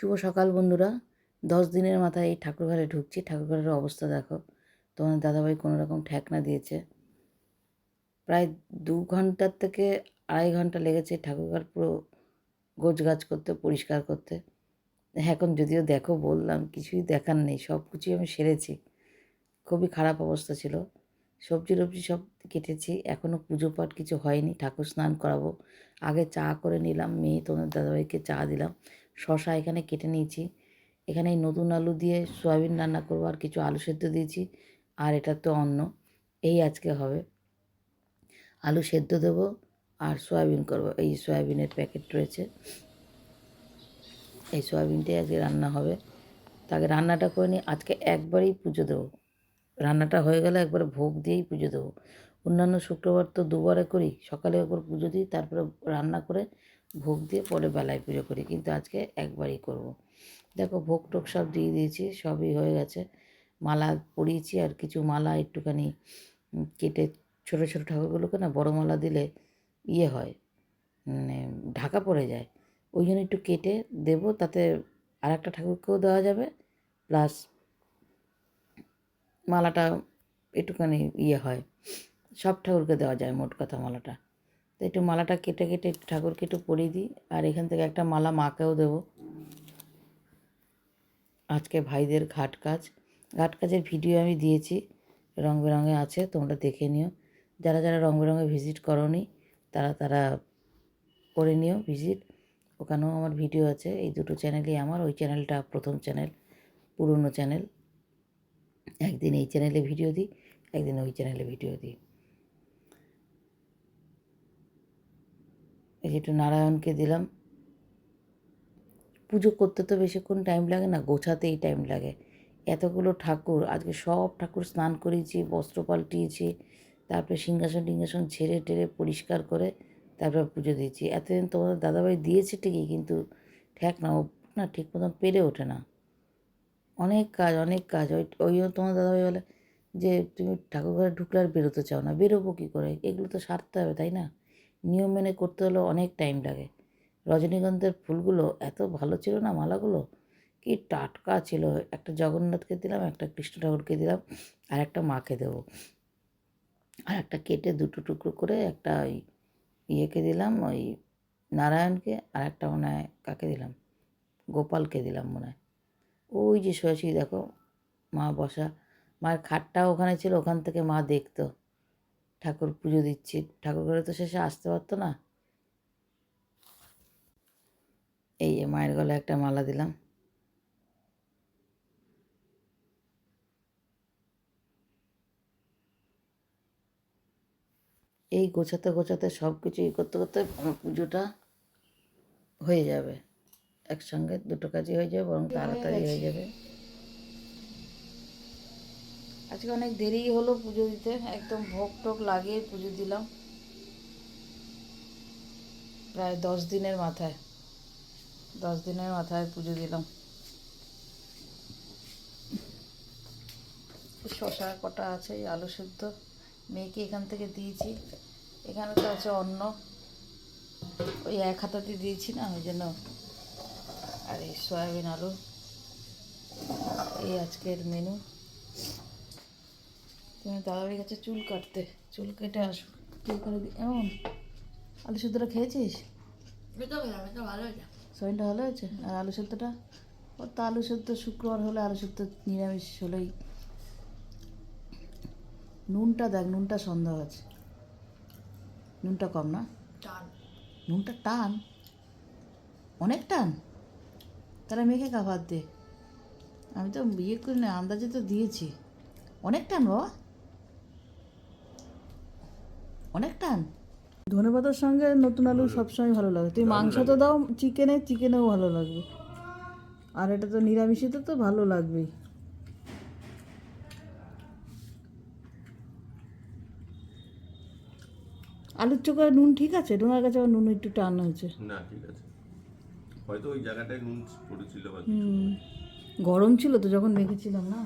শুভ সকাল বন্ধুরা। দশ দিনের মাথায় এই ঠাকুরঘরে ঢুকছি। ঠাকুরঘরের অবস্থা দেখো। তোমার দাদাভাই কোনো রকম ঠেকনা দিয়েছে। প্রায় দু ঘণ্টার থেকে আড়াই ঘণ্টা লেগেছে ঠাকুরঘর পুরো গোছগাছ করতে, পরিষ্কার করতে। এখন যদিও দেখো, বললাম, কিছুই দেখার নেই। সব কিছুই আমি সেরেছি। খুবই খারাপ অবস্থা ছিল। সবজি টবজি সব কেটেছি। এখনও পুজো পাঠ কিছু হয়নি। ঠাকুর স্নান করাবো। আগে চা করে নিলাম। মেয়ে তোমার দাদাভাইকে চা দিলাম। শশা এখানে কেটে নিয়েছি। এখানে এই নতুন আলু দিয়ে সয়াবিন রান্না করব আর কিছু আলু সেদ্ধ দিয়েছি। আর এটা তো অন্ন। এই আজকে হবে। আলু সেদ্ধ দেবো আর সয়াবিন করব। এই সয়াবিনের প্যাকেট রয়েছে। এই সয়াবিনটাই আজকে রান্না হবে। তাকে রান্নাটা করে নিই। আজকে একবারেই পুজো দেবো। রান্নাটা হয়ে গেলে একবারে ভোগ দিয়েই পুজো দেবো। অন্যান্য শুক্রবার তো দুবারে করি, সকালে একবার পুজো দিই, তারপরে রান্না করে ভোগ দিয়ে পরে বেলায় পুজো করি, কিন্তু আজকে একবারই করব। দেখো ভোগ টোক সব দিয়ে দিয়েছি, সবই হয়ে গেছে। মালা পরিয়েছি আর কিছু মালা একটুখানি কেটে ছোটো ছোটো ঠাকুরগুলোকে না বড় মালা দিলে ইয়ে হয় মানে ঢাকা পড়ে যায়। ওই জন্য একটু কেটে দেবো, তাতে আর একটা ঠাকুরকেও দেওয়া যাবে, প্লাস মালাটা একটুখানি ইয়ে হয়। সব ঠাকুরকে দেওয়া যায়, মোট কথা মালাটা। তো একটু মালাটা কেটে কেটে ঠাকুরকে একটু পরিয়ে দিই, আর এখান থেকে একটা মালা মাকেও দেবো। আজকে ভাইদের ঘাট কাজ। ঘাট কাজের ভিডিও আমি দিয়েছি, রং বেরঙে আছে, তোমরা দেখে নিও। যারা যারা রং বেরঙে ভিজিট করনি, তারা তারা করে নিও ভিজিট। ওখানেও আমার ভিডিও আছে, এই দুটো চ্যানেলই আমার, ওই চ্যানেলটা প্রথম চ্যানেল, পুরনো চ্যানেল। একদিন এই চ্যানেলে ভিডিও দিই, একদিন ওই চ্যানেলে ভিডিও দিই। এই একটু নারায়ণকে দিলাম। পুজো করতে তো বেশিক্ষণ টাইম লাগে না, গোছাতেই টাইম লাগে। এতগুলো ঠাকুর, আজকে সব ঠাকুর স্নান করিয়েছি, বস্ত্র পাল্টিয়েছি, তারপরে সিংহাসন টিংহাসন ছেড়ে টেরে পরিষ্কার করে তারপরে পুজো দিয়েছি। এতদিন তোমাদের দাদাভাই দিয়েছে ঠিকই, কিন্তু ঠেক না, ও না ঠিক মতন পেরে ওঠে না। অনেক কাজ অনেক কাজ। ওই ওই তোমার দাদাভাই বলে যে, তুমি ঠাকুর ঘরে ঢুকলে আর বেরোতে চাও না। বেরোবো কী করে? এগুলো তো সারতে হবে, তাই না? নিয়ম মেনে করতে হলে অনেক টাইম লাগে। রজনীগন্ধার ফুলগুলো এত ভালো ছিল না মালাগুলো? কি টাটকা ছিল। একটা জগন্নাথকে দিলাম, একটা কৃষ্ণ ঠাকুরকে দিলাম, আর একটা মাকে দেবো। আর একটা কেটে দুটো টুকরো করে একটা ওই ইয়েকে দিলাম, ওই নারায়ণকে, আর একটা মনে হয় কাকে দিলাম? গোপালকে দিলাম মনে হয়। ওই যে শুয়েছি দেখো, মা বসা, মায়ের খাটটা ওখানে ছিল, ওখান থেকে মা দেখতো। ঠাকুর পুজো দিচ্ছি। ঠাকুর ঘরে তো শেষে আসতে পারতো না। এই যে মায়ের গলায় একটা মালা দিলাম। এই গোছাতে গোছাতে সব কিছু ই করতে করতে আমার পুজোটা হয়ে যাবে। একসঙ্গে দুটো কাজই হয়ে যাবে বরং তাড়াতাড়ি হয়ে যাবে। আজকে অনেক দেরি হলো পুজো দিতে, একদম ভোগ টোক লাগিয়ে পুজো দিলাম। প্রায় দশ দিনের মাথায়, দশ দিনের মাথায় পুজো দিলাম। শশা কটা আছে আলু সেদ্ধ, মেয়েকে এখান থেকে দিয়েছি। এখানে তো আছে অন্ন। ওই এক হাতাতে দিয়েছি না, ওই জন্য। আর এই সয়াবিন আলু, এই আজকের মেনু তুমি দাদাভাই কাছে চুল কাটতে চুল কেটে আসো। চুল করে দি এমন? আলু সেদ্ধটা খেয়েছিস? শরীরটা ভালো হয়েছে? আর আলু সেদ্ধটা? ও তো আলু সেদ্ধ শুক্রবার হলে আলু সেদ্ধ নিরামিষ হলেই। নুনটা দেখ নুনটা সন্দেহ আছে। নুনটা কম না? নুনটা টান? অনেক টান? তাহলে মেখে খাবার দে। আমি তো বিয়ে করি না আন্দাজে তো দিয়েছি। অনেক টান বাবা। অনেক টান ধনে পাতার সঙ্গে নতুন আলু সবসময় ভালো লাগে। তুমি মাংস তো দাও চিকেনে চিকেনেও ভালো লাগবে। আর এটা তো নিরামিষিতে তো ভালো লাগবেই। আলুর চোখায় নুন ঠিক আছে? ডোনার কাছে আবার নুন একটু টান হয়েছে। না ঠিক আছে। হয়তো ওই জায়গাটায় নুন পড়েছিল বা গরম ছিল তো যখন মেখেছিলাম না।